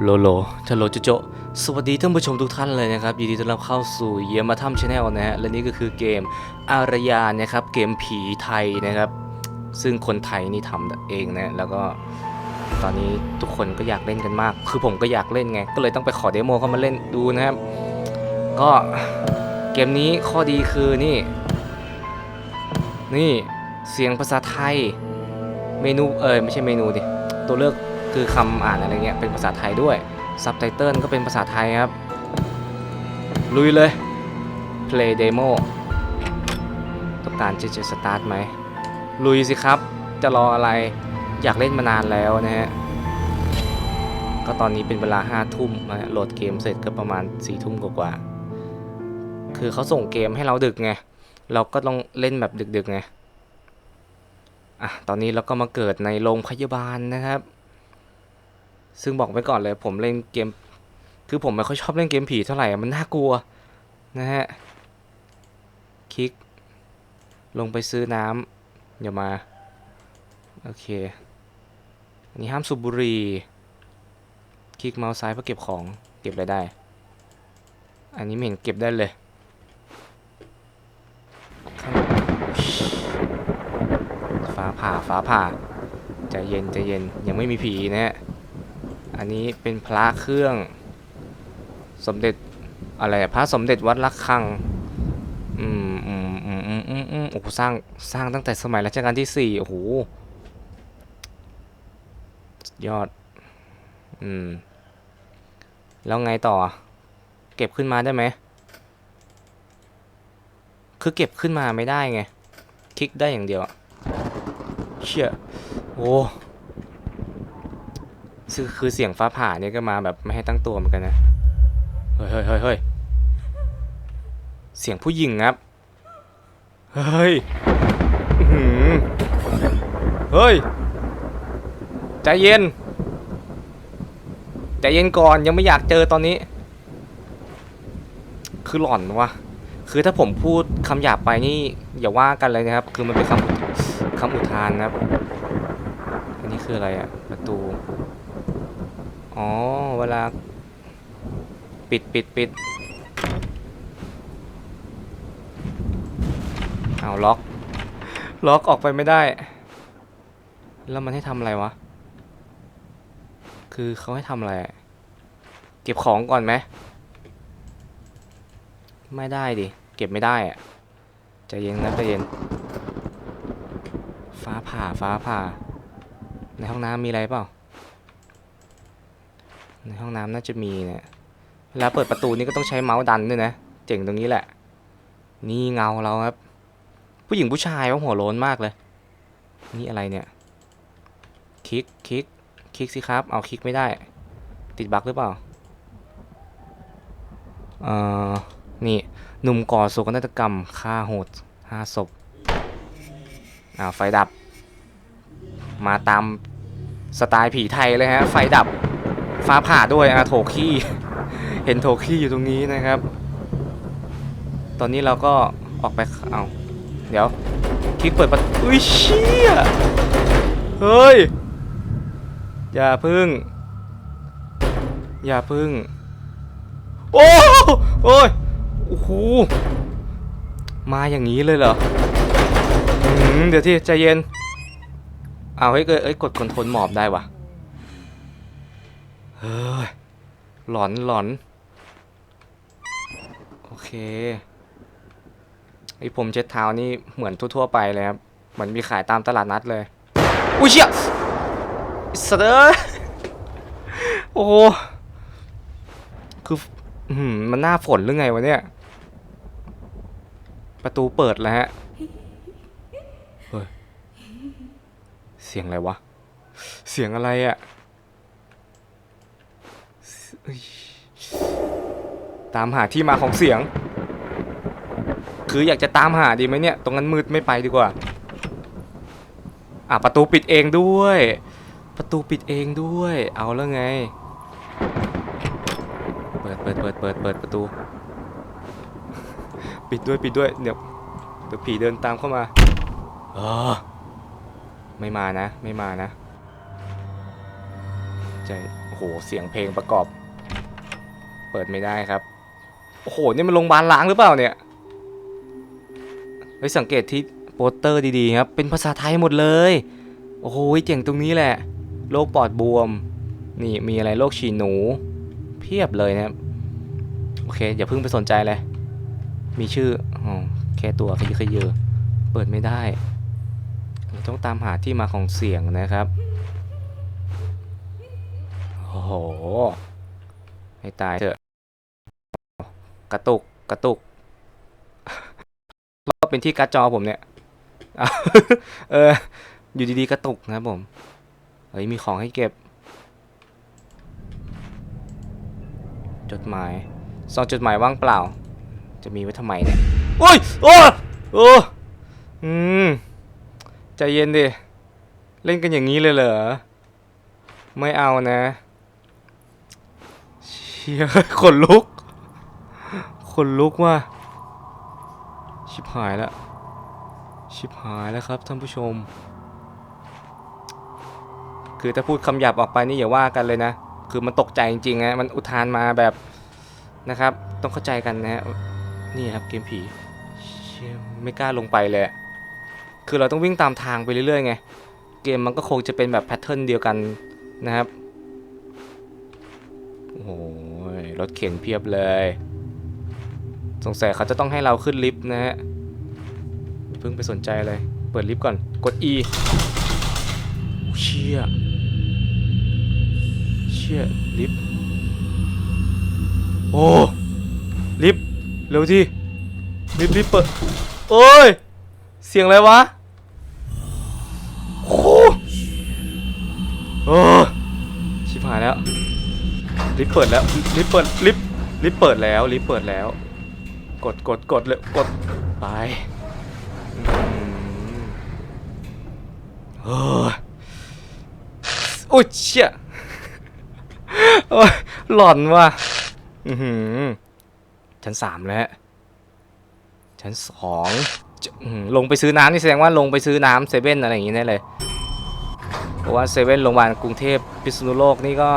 โลโลชัลโลจโจ สวัสดีท่านผู้ชมทุกท่านเลยนะครับยินดีต้อนรับเข้าสู่เยี่ยมมาทำชาแนลนะฮะ และนี่ก็คือเกมอารยานะครับ เกมผีไทยนะครับ ซึ่งคนไทยนี่ทำเองนะ แล้วก็ตอนนี้ทุกคนก็อยากเล่นกันมาก คือผมก็อยากเล่นไง ก็เลยต้องไปขอเดโมเข้ามาเล่นดูนะครับ ก็เกมนี้ข้อดีคือนี่ นี่เสียงภาษาไทย เมนูเออไม่ใช่เมนูดิ ตัวเลือก คือคำอ่านอะไรเงี้ยเป็นภาษาไทยด้วยซับไตเติลก็เป็นภาษาไทยครับ ลุยเลย play demo ต้องการจะจะสตาร์ทไหม ลุยสิครับ จะรออะไรอยากเล่นมานานแล้วนะฮะ ก็ตอนนี้เป็นเวลาห้าทุ่มนะโหลดเกมเสร็จก็ประมาณสี่ทุ่มกว่าๆคือเขาส่งเกมให้เราดึกไง เราก็ต้องเล่นแบบดึกๆไงอะตอนนี้เราก็มาเกิดในโรงพยาบาลนะครับ ซึ่งบอกไว้ก่อนเลยผมเล่นเกม คือผมไม่ค่อยชอบเล่นเกมผีเท่าไหร่มันน่ากลัวนะฮะ คลิก ลงไปซื้อน้ำอย่ามา โอเค อันนี้ห้ามสูบบุหรี่ คลิกเมาส์ซ้ายเพื่อเก็บของ เก็บอะไรได้ อันนี้ไม่เห็นเก็บได้เลย ฟ้าผ่าฟ้าผ่า ใจเย็นใจเย็นยังไม่มีผีนะฮะ อันนี้เป็นพระเครื่อง สมเด็จอะไรพระสมเด็จวัดระฆัง อืมอืมอืมอืมอืมอืมโอ้โหสร้างสร้างตั้งแต่สมัยรัชกาลที่สี่โอ้โหยอด อืม แล้วไงต่อ เก็บขึ้นมาได้ไหม คือเก็บขึ้นมาไม่ได้ไง คลิกได้อย่างเดียว เชี่ย โอ้ คือคือเสียงฟ้าผ่าเนี่ยก็มาแบบไม่ให้ตั้งตัวเหมือนกันนะ เฮ้ยเฮ้ยเฮ้ยเฮ้ยเสียงผู้หญิงครับ เฮ้ยอื้อหือเฮ้ย ใจเย็น ใจเย็นก่อนยังไม่อยากเจอตอนนี้ คือหลอนวะคือถ้าผมพูดคำหยาบไปนี่อย่าว่ากันเลยนะครับ คือมันเป็นคำคำอุทานนะครับ อันนี้คืออะไรอะประตู อ๋อ เวลา ปิดปิดปิดเอาล็อก ล็อกออกไปไม่ได้ แล้วมันให้ทำอะไรวะ คือเขาให้ทำอะไร เก็บของก่อนไหม ไม่ได้ดิ เก็บไม่ได้อะใจเย็นนะใจเย็น ฟ้าผ่าฟ้าผ่า ในห้องน้ำมีอะไรเปล่า ในห้องน้ำน่าจะมีเนี่ยเวลาเปิดประตูนี่ก็ต้องใช้เมาส์ดันด้วยนะ เจ๋งตรงนี้แหละ นี่เงาเราครับ ผู้หญิงผู้ชายว่าหัวโล้นมากเลย นี่อะไรเนี่ย คลิก คลิก คลิกสิครับ เอาคลิกไม่ได้ ติดบั๊กหรือเปล่า เอ่อ นี่ หนุ่มก่อโศกนาฏกรรมฆ่าโหดห้าศพอ้าวไฟดับ มาตามสไตล์ผีไทยเลยฮะ ไฟดับ ฟ้าผ่าด้วยอะโถขี้ เห็นโถขี้อยู่ตรงนี้นะครับ ตอนนี้เราก็ออกไปเอาเดี๋ยว คลิกเปิดประตูอุ้ยเชี่ยเฮ้ย อย่าพึ่ง อย่าพึ่ง โอ้โอ้ยโอ้โหมาอย่างนี้เลยเหรออืมเดี๋ยวที่ใจเย็น เอาเฮ้ยเอ้ยเอ้ยกดคอนโทรลหมอบได้วะ เฮ้ยหลอนหลอน โอเคไอผมเช็ดเท้านี่เหมือนทั่วๆไปเลยครับเหมือนมีขายตามตลาดนัดเลย อุ้ยเชี่ยสเตอร์โอ้โหคือมันหน้าฝนหรือไงวะเนี่ย ประตูเปิดแล้วฮะ เฮ้ย เสียงอะไรวะ เสียงอะไรอะเอ้ย ตามหาที่มาของเสียง คืออยากจะตามหาดีไหมเนี่ย ตรงนั้นมืดไม่ไปดีกว่า อะประตูปิดเองด้วย ประตูปิดเองด้วย เอาแล้วไง เปิดเปิดเปิดเปิดเปิดประตู ปิดด้วยปิดด้วย เดี๋ยวเดี๋ยวผีเดินตามเข้ามาเออไม่มานะ ไม่มานะ ใจ โอ้โห เสียงเพลงประกอบ เปิดไม่ได้ครับ โอ้โห นี่มันโรงพยาบาลล้างหรือเปล่าเนี่ย เฮ้ย สังเกตที่โปสเตอร์ดีๆครับ เป็นภาษาไทยหมดเลย โอ้โห เจ๋งตรงนี้แหละ โรคปอดบวม นี่มีอะไรโรคฉี่หนู เพียบเลยนะครับ โอเค อย่าเพิ่งไปสนใจเลย มีชื่ออ๋อแค่ตัวขยือขยือเปิดไม่ได้ ต้องตามหาที่มาของเสียงนะครับ โอ้โห ให้ตายเถอะ กระตุกกระตุกก็เป็นที่การ์ดจอผมเนี่ยเอออ อยู่ดีๆกระตุกนะครับผมเฮ้ยมีของให้เก็บ จดหมายซองจดหมายว่างเปล่า จะมีไว้ทำไมเนี่ยโอ้ยโอ้โอ้อืมใจเย็นดิ เล่นกันอย่างนี้เลยเหรอ ไม่เอานะ เชี่ยขนลุก ขนลุกว่ะ ชิบหายแล้ว ชิบหายแล้วครับท่านผู้ชม คือถ้าพูดคำหยาบออกไปนี่อย่าว่ากันเลยนะ คือมันตกใจจริงๆนะมันอุทานมาแบบนะครับ ต้องเข้าใจกันนะฮะนี่ครับเกมผีไม่กล้าลงไปเลยคือเราต้องวิ่งตามทางไปเรื่อยๆไง เกมมันก็คงจะเป็นแบบแพทเทิร์นเดียวกันนะครับ โอ้โห รถเข็นเพียบเลย สงสัยเขาจะต้องให้เราขึ้นลิฟต์นะฮะเพิ่งไปสนใจเลย เปิดลิฟต์ก่อน กด E โอ้เชี่ย เชี่ยลิฟต์ โอ้ ลิฟต์ เร็วที่ลิฟต์ลิฟต์เปิด โอ้ย เสียงอะไรวะโอ้โอ้ชิบหายแล้ว ลิฟต์เปิดแล้ว ลิฟต์เปิด ลิฟต์ ลิฟต์เปิดแล้ว ลิฟต์เปิดแล้ว กดกดกดเลยกดไปอืมเฮ้ยโอ้ยเชี่ยโอ้ยหลอนว่ะอือหือชั้นสามแล้วชั้นสองลงไปซื้อน้ำนี่แสดงว่าลงไปซื้อน้ำเซเว่นอะไรอย่างงี้แน่เลย เพราะว่าเซเว่นโรงพยาบาลกรุงเทพพิษณุโลกนี่ก็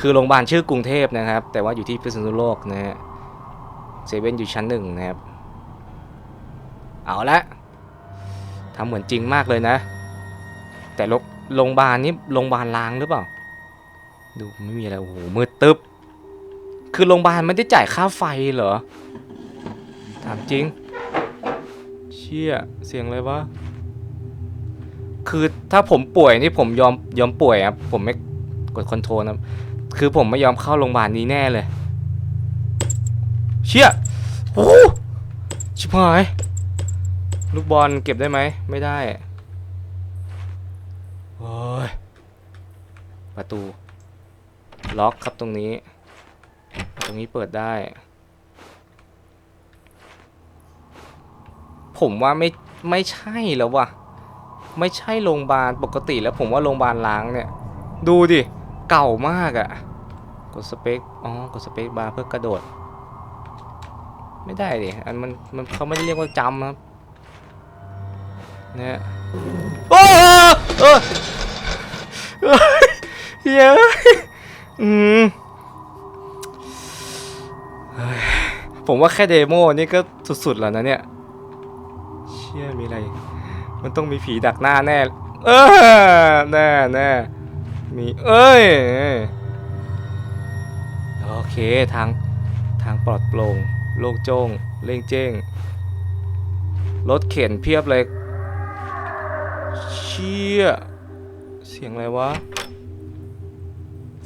คือโรงพยาบาลชื่อกรุงเทพนะครับ แต่ว่าอยู่ที่พิษณุโลกนะฮะ เซเว่นอยู่ชั้นหนึ่งนะครับ เอาละทำเหมือนจริงมากเลยนะ แต่โรงโรงพยาบาลนี่โรงพยาบาลล้างหรือเปล่า ดูไม่มีอะไร โอ้โห มืดตึ๊บ คือโรงพยาบาลไม่ได้จ่ายค่าไฟเหรอ ถามจริง เชี่ย เสียงอะไรวะ คือถ้าผมป่วยนี่ผมยอมยอมป่วยครับ ผมไม่กดคอนโทรลครับคือผมไม่ยอมเข้าโรงพยาบาลนี้แน่เลย เชี่ยโอ้ชิบหาย ลูกบอลเก็บได้ไหม ไม่ได้โอ้ยประตู ล็อกครับตรงนี้ ตรงนี้เปิดได้ ผมว่าไม่ไม่ใช่แล้วว่ะไม่ใช่โรงพยาบาลปกติแล้วผมว่าโรงพยาบาลล้างเนี่ย ดูดิ เก่ามากอะ่ะ กดสเปค อ๋อ กดสเปคบาร์เพื่อกระโดด ไม่ได้ดิอันมันมันเขาไม่ได้เรียกว่าจำครับเนี่ยโอ้เออเยเฮ้ยอืมเฮ้ยผมว่าแค่เดโมนี่ก็สุดๆแล้วนะเนี่ย เชี่ยมีอะไร มันต้องมีผีดักหน้าแน่ เออแน่แน่มีเอ้ย โอเคทางทางปลอดโปร่ง โล่งโจ้งเล่งเจ้งรถเข็นเพียบเลยเชี่ยเสียงอะไรวะ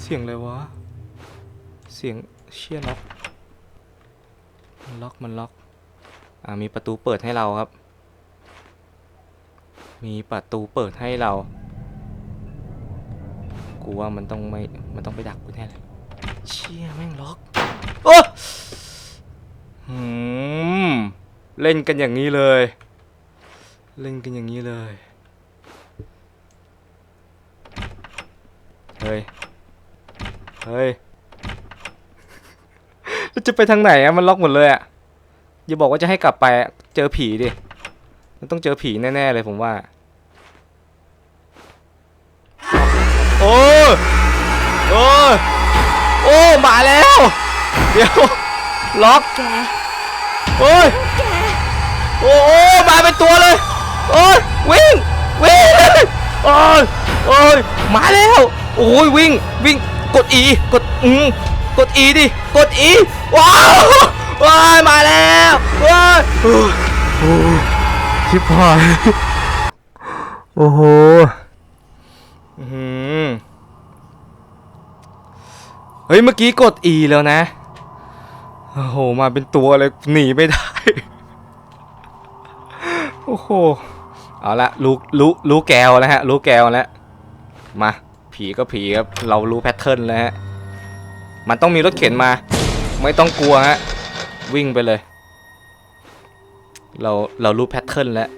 เสียงอะไรวะ เสียงเชี่ยล็อกมันล็อกมันล็อกอ่ามีประตูเปิดให้เราครับ มีประตูเปิดให้เรา กูว่ามันต้องไม่ มันต้องไปดักกูแน่เลยเชี่ยแม่งล็อกโอ้ เล่นกันอย่างนี้เลย เล่นกันอย่างนี้เลย เฮ้ย เฮ้ย จะไปทางไหนอะมันล็อกหมดเลยอะอย่าบอกว่าจะให้กลับไปเจอผีดิ มันต้องเจอผีแน่ๆเลยผมว่า โอ้มาแล้ว เดี๋ยว ล็อกแกโอ้ยแกโอ้โอ้มาเป็นตัวเลยโอ้ยวิ่งวิ่งโอ้ยโอ้ยมาแล้วโอ้ยวิ่งวิ่งกด E กดอืมกด E ดิกด E ว้าวว้ายมาแล้วว้ายโอ้ยโอ้ยชิบหายโอ้โหอื้อหือเฮ้ยเมื่อกี้กด E แล้วนะ โอ้โห มาเป็นตัวเลยหนีไม่ได้ โอ้โห เอาละรู้รู้รู้แกวแล้วฮะ รู้แกวแล้ว มา ผีก็ผีครับ เรารู้แพทเทิร์นแล้วฮะ มันต้องมีรถเข็นมา ไม่ต้องกลัวฮะ วิ่งไปเลย เราเรารู้แพทเทิร์นแล้ว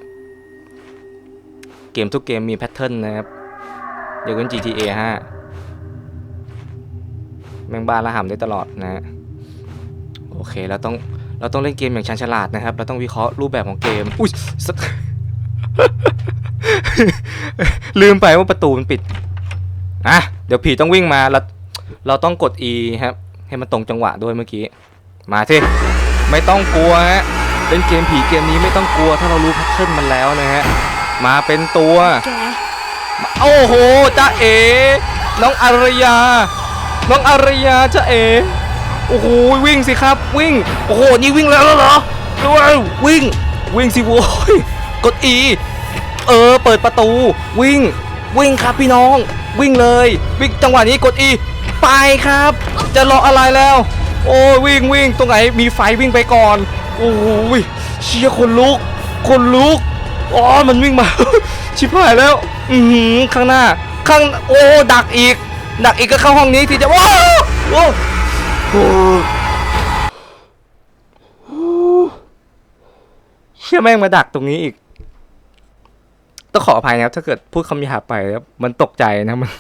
เกมทุกเกมมีแพทเทิร์นนะครับยกเว้น GTA 5แม่งบ้าละห่ำได้ตลอดนะฮะ โอเคเราต้องเราต้องเล่นเกมอย่างชันฉลาดนะครับ เราต้องวิเคราะห์รูปแบบของเกม อุ้ยลืมไปว่าประตูมันปิดอะเดี๋ยวผีต้องวิ่งมาเราเราต้องกด E ครับ ให้มันตรงจังหวะด้วยเมื่อกี้ มาสิไม่ต้องกลัวฮะเล่นเกมผีเกมนี้ไม่ต้องกลัวถ้าเรารู้แพทเทิร์นมันแล้วนะฮะมาเป็นตัวโอ้โหจ้าเอ๋น้องอารยา น้องอารยาจ้าเอ๋ โอ้โหวิ่งสิครับ วิ่ง โอ้โหนี่วิ่งแล้วเหรอด้วยวิ่ง วิ่งสิโว้ยกด E เออ เปิดประตู วิ่ง วิ่งครับพี่น้อง วิ่งเลยวิ่งจังหวะนี้กด E ไปครับ จะรออะไรแล้ว โอ้ยวิ่งวิ่งตรงไหนมีไฟวิ่งไปก่อนโอ้โหเชียคนลุก คนลุกอ๋อมันวิ่งมา ชิบหายแล้ว อือข้างหน้า ข้างโอ้ดักอีก ดักอีกก็เข้าห้องนี้ทีจะว้าวโอ้ เชื่อแม่งมาดักตรงนี้อีก ต้องขออภัยนะครับ ถ้าเกิดพูดคำหยาบไปแล้วมันตกใจนะมัน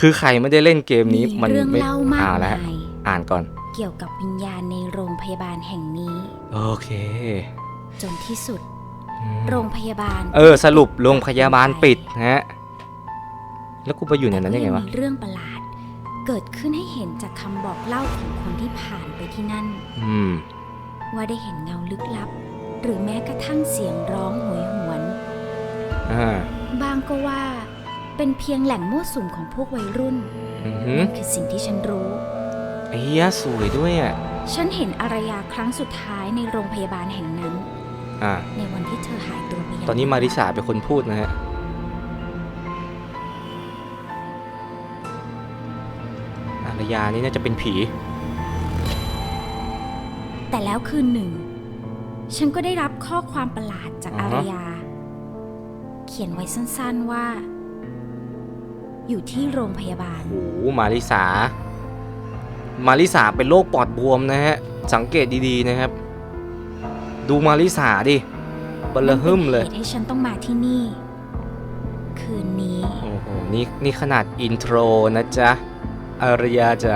คือใครไม่ได้เล่นเกมนี้ มันเรื่องไม่เล่ามากอ่านแล้ว มายอ่านก่อน เกี่ยวกับวิญญาณในโรงพยาบาลแห่งนี้ โอเคจนที่สุด อืมโรงพยาบาลเออ สรุปโรงพยาบาลปิดนะฮะ แล้วกูไปอยู่ในนั้นได้ไงวะมีเรื่องประหลาด เกิดขึ้นให้เห็นจากคำบอกเล่าของคนที่ผ่านไปที่นั่น อืม ว่าได้เห็นเงาลึกลับ หรือแม้กระทั่งเสียงร้องโหยหวน อ่า บางก็ว่า เป็นเพียงแหล่งมั่วสุมของพวกวัยรุ่นอือหือนั่นคือสิ่งที่ฉันรู้ ไอ้เหี้ยสวยด้วยอะ ฉันเห็นอารยาครั้งสุดท้ายในโรงพยาบาลแห่งนั้น อ่า ในวันที่เธอหายตัวไปย่งตอนนี้มาริสาเป็นคนพูดนะฮะ รยานี่น่าจะเป็นผี แต่แล้วคืนหนึ่ง ฉันก็ได้รับข้อความประหลาดจากอ่าอาฮะ รยา เขียนไว้สั้นๆว่า อยู่ที่โรงพยาบาล โอ้โหมาริสา มาริสาเป็นโรคปอดบวมนะฮะ สังเกตดีๆนะครับ ดูมาริสาดิเบลอหึมเลย นั่นป็นหตุให้ฉันต้องมาที่นี่ คืนนี้ โอ้โห นี่นี่ขนาดอินโทรนะจ๊ะ อารยาจะ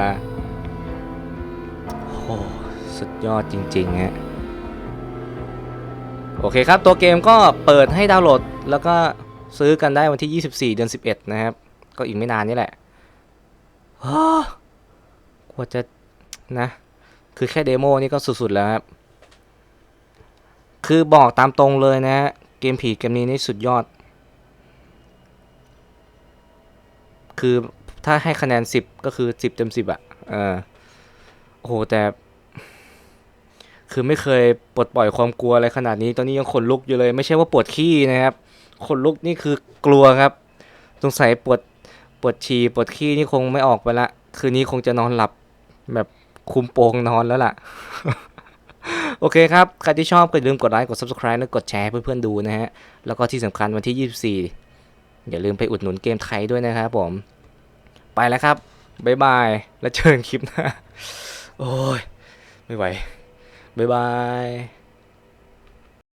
โอ้โหสุดยอดจริงๆฮะโอเคครับ ตัวเกมก็เปิดให้ดาวน์โหลด แล้วก็ซื้อกันได้วันที่ 24 เดือน 11 นะครับ ก็อีกไม่นานนี่แหละกว่าจะนะ คือแค่เดโมนี่ก็สุดๆแล้วครับ คือบอกตามตรงเลยนะฮะเกมผีเกมนี้นี่สุดยอด คือ ถ้าให้คะแนน10ก็คือ10เต็ม10อะเออโอ้โหแต่ คือไม่เคยปลดปล่อยความกลัวอะไรขนาดนี้ ตอนนี้ยังขนลุกอยู่เลย ไม่ใช่ว่าปวดขี้นะครับขนลุกนี่คือกลัวครับ สงสัยปวดปวดฉี่ปวดขี้นี่คงไม่ออกไปละ คืนนี้คงจะนอนหลับแบบคุมโปงนอนแล้วล่ะ โอเคครับ ใครที่ชอบก็อย่าลืมกดไลค์ กด subscribe และกดแชร์ให้เพื่อนๆดูนะฮะ แล้วก็ที่สำคัญวันที่ 24 อย่าลืมไปอุดหนุนเกมไทยด้วยนะครับผม ไปแล้วครับบ๊ายบาย แล้วเจอกันคลิปหน้า โอ้ย ไม่ไหวบ๊ายบาย